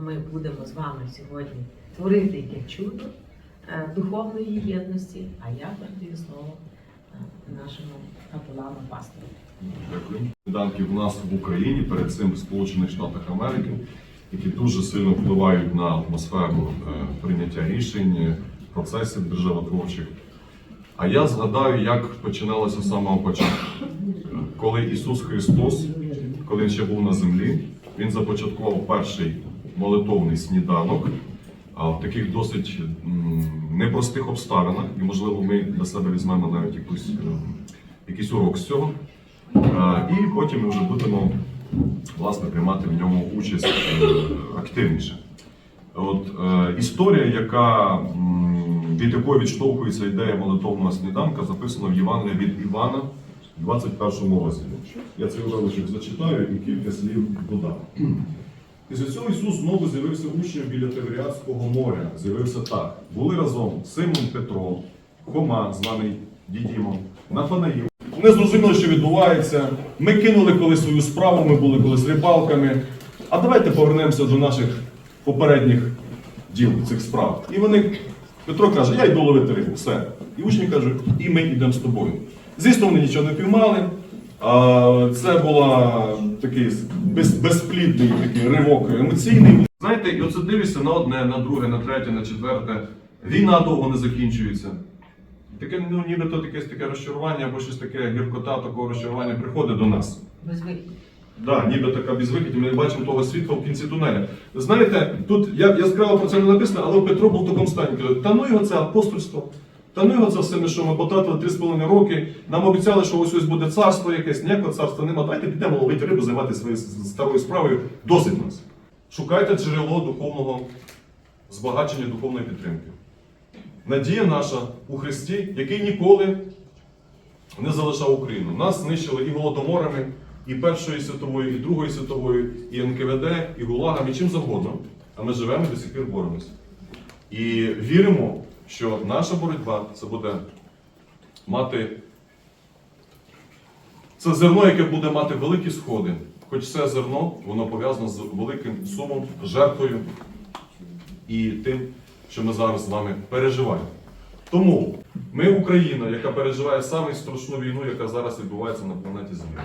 ми будемо з вами сьогодні творити яке чудо е, духовної єдності, а я передаю слово е, нашому капелану пастору. Дякую. Сніданки в нас в Україні, перед цим в Сполучених Штатах Америки, які дуже сильно впливають на атмосферу е, прийняття рішень, процесів державотворчих. А я згадаю, як починалося з самого початку. Коли Ісус Христос, коли він ще був на землі, Він започаткував перший молитовний сніданок в таких досить непростих обставинах, і, можливо, ми для себе візьмемо навіть якусь, е, якийсь урок з цього. І потім ми вже будемо власне приймати в ньому участь е, активніше. От е, історія, яка від якої відштовхується ідея молитовного сніданка, записана в Євангелії від Івана, в 21 розділі. Я цей уривочок зачитаю і кілька слів додам. Після цього Ісус знову з'явився учням біля Тиверіадського моря. З'явився так. Були разом Симон Петро, Хома, званий Дідімом, Нафанаїл. Вони зрозуміли, що відбувається. Ми кинули колись свою справу, ми були колись рибалками. А давайте повернемося до наших попередніх діл цих справ. І вони, Петро каже, я йду ловити рибу, все. І учні кажуть, і ми йдемо з тобою. Звісно, вони нічого не піймали. Це була такий без, безплідний такий ривок емоційний. Знаєте, і оце дивишся на одне, на друге, на третє, на четверте. Війна довго не закінчується. Таке, ну, нібито якесь таке розчарування або щось таке гіркота такого розчарування приходить до нас. Безвихідь. Да, ніби така безвихідь, ми не бачимо того світла в кінці тунеля. Знаєте, тут я яскраво про це не написано, але Петро був в такому стані. Каже, та ну його це апостольство, та ну його це все, ми що ми потратили 3,5 роки. Нам обіцяли, що ось ось буде царство якесь, ніякого царства нема. Давайте підемо ловити рибу, займатися своєю старою справою. Досить нас. Шукайте джерело духовного збагачення, духовної підтримки. Надія наша у Христі, який ніколи не залишав Україну. Нас знищили і голодоморами, і Першої світової, і Другої світової, і НКВД, і ГУЛАГами, і чим завгодно. А ми живемо і до сих пір боремося. І віримо, що наша боротьба це буде мати це зерно, яке буде мати великі сходи. Хоч це зерно, воно пов'язано з великим сумом, жертвою і тим, що ми зараз з вами переживаємо. Тому ми Україна, яка переживає саму страшну війну, яка зараз відбувається на планеті Земля.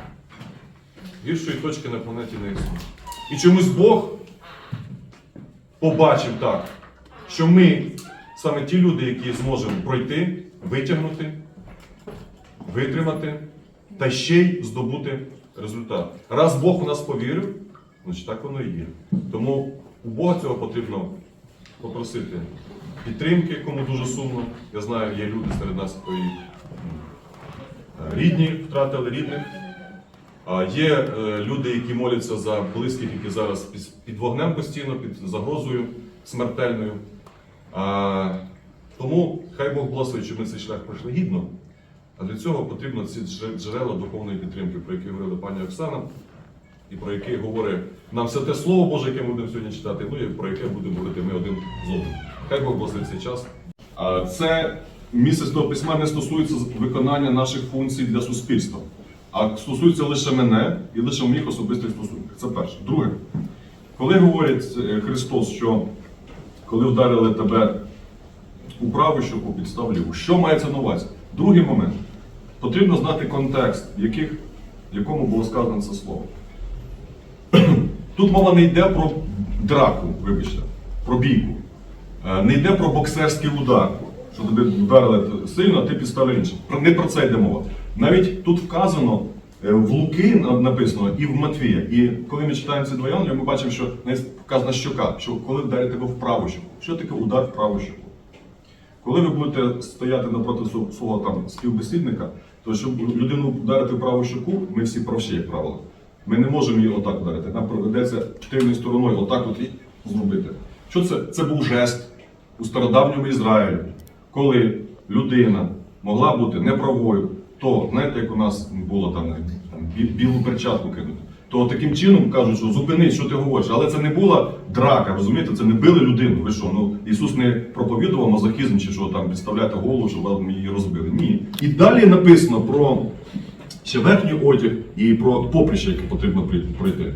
Гіршої точки на планеті не існує. І чомусь Бог побачив так, що ми саме ті люди, які зможемо пройти, витягнути, витримати та ще й здобути результат. Раз Бог у нас повірив, значить так воно і є. Тому у Бога цього потрібно попросити підтримки, кому дуже сумно. Я знаю, є люди серед нас, хто і е, рідні втратили рідних. Є е, люди, які моляться за близьких, які зараз під вогнем постійно, під загрозою смертельною. А, тому хай Бог благословить, щоб ми цей шлях пройшли гідно. А для цього потрібно ці джерела духовної підтримки, про які говорила пані Оксана, і про які говорить нам все те слово Боже, яке ми будемо сьогодні читати, ну і про яке будемо говорити ми один з одним. Хай Бог благословить цей час. А, Це місце Святого письма не стосується виконання наших функцій для суспільства, а стосується лише мене і лише моїх особистих стосунків. Це перше. Друге, коли говорить е, Христос, що коли вдарили тебе у праву щоку, підстав ліву, що мається на увазі? Другий момент. Потрібно знати контекст, в, яких, в якому було сказано це слово. Тут мова не йде про драку, вибачте, про бійку. Е, Не йде про боксерський удар, що тобі вдарили сильно, а ти підставив іншим. Не про це йде мова. Навіть тут вказано в Луки написано і в Матвія. І коли ми читаємо ці два ми бачимо, що вказана щока, що коли вдарить тебе в праву щоку. Що таке удар в праву щоку? Коли ви будете стояти напроти свого там співбесідника, то щоб людину вдарити в праву щоку, ми всі правші, як правило. Ми не можемо її отак вдарити. Нам проведеться тильною стороною, отак от і зробити. Що це? Це був жест у стародавньому Ізраїлі, коли людина могла бути неправою, то знаєте, як у нас було там, там бі- білу перчатку кинути. То таким чином кажуть, що зупинись, що ти говориш. Але це не була драка, розумієте? Це не били людину. Ви що? Ну Ісус не проповідував мазохізм, чи що там підставляти голову, щоб вам її розбили. Ні. І далі написано про ще верхній одяг і про поприще, яке потрібно пройти.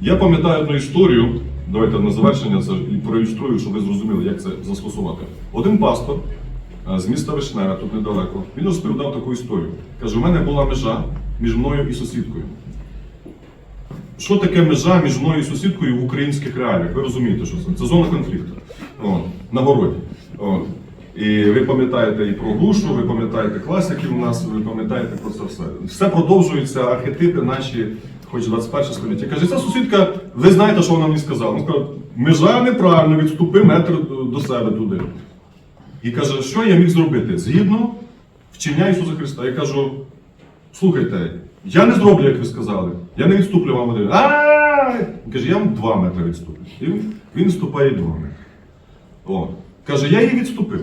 Я пам'ятаю одну історію, давайте на завершення це і проілюструю, щоб ви зрозуміли, як це застосувати. Один пастор з міста Вишневе, тут недалеко, він розповідав таку історію. Каже, у мене була межа між мною і сусідкою. Що таке межа між мною і сусідкою в українських реаліях? Ви розумієте, що це? Це зона конфлікту. На городі. І ви пам'ятаєте і про грушу, ви пам'ятаєте класиків у нас, ви пам'ятаєте про це все. Все продовжується, архетипи наші, хоч 21 століття. Каже, ця сусідка, ви знаєте, що вона мені сказала? Вона сказала, межа неправильно, відступи метр до себе туди. І каже, що я міг зробити? Згідно вчення Ісуса Христа. Я кажу, слухайте, я не зроблю, як ви сказали. Я не відступлю вам один. Він каже, я вам два метри відступлю. І він відступає два метри. О. Каже, я її відступив.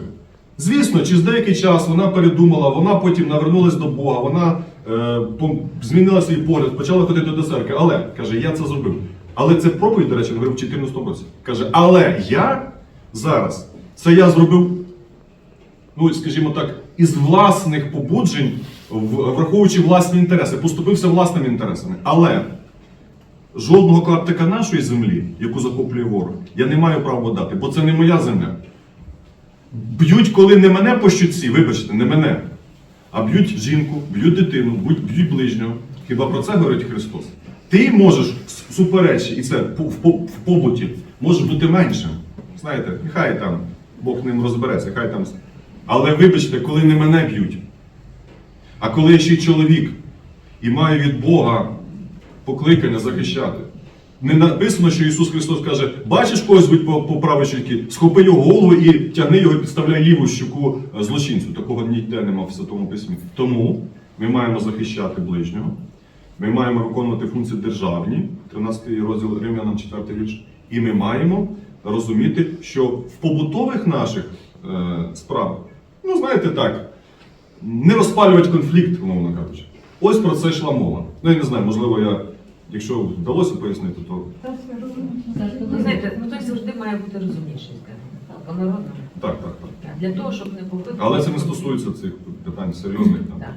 Звісно, через деякий час вона передумала, вона потім навернулась до Бога, вона е, змінила свій погляд, почала ходити до церкви. Але каже, я це зробив. Але це проповідь, до речі, говорив в 14 році. Каже, але я зараз це я зробив ну, скажімо так, із власних побуджень, враховуючи власні інтереси, поступився власними інтересами. Але жодного клаптика нашої землі, яку захоплює ворог, я не маю права дати, бо це не моя земля. Б'ють, коли не мене по щуці, вибачте, не мене, а б'ють жінку, б'ють дитину, б'ють, ближнього. Хіба про це говорить Христос? Ти можеш суперечі, і це в побуті, можеш бути меншим. Знаєте, нехай там Бог ним розбереться, хай там. Але вибачте, коли не мене б'ють, а коли я ще й чоловік і маю від Бога покликання захищати. Не написано, що Ісус Христос каже, бачиш когось бить по, по правій щеці, схопи його голову і тягни його, і підставляй ліву щуку е, злочинцю. Такого ніде нема в Святому Письмі. Тому ми маємо захищати ближнього, ми маємо виконувати функції державні, 13 розділ Римлянам 4 вірш, і ми маємо розуміти, що в побутових наших е, справах, ну знаєте так, не розпалювати конфлікт, умовно кажучи. Ось про це йшла мова. Ну я не знаю, можливо, я, якщо вдалося пояснити, то Ну, знаєте, ну хтось завжди має бути розумніший, скажімо так, так, так, так. Для того, щоб не побити. Але це не стосується цих питань серйозних. Там. Так.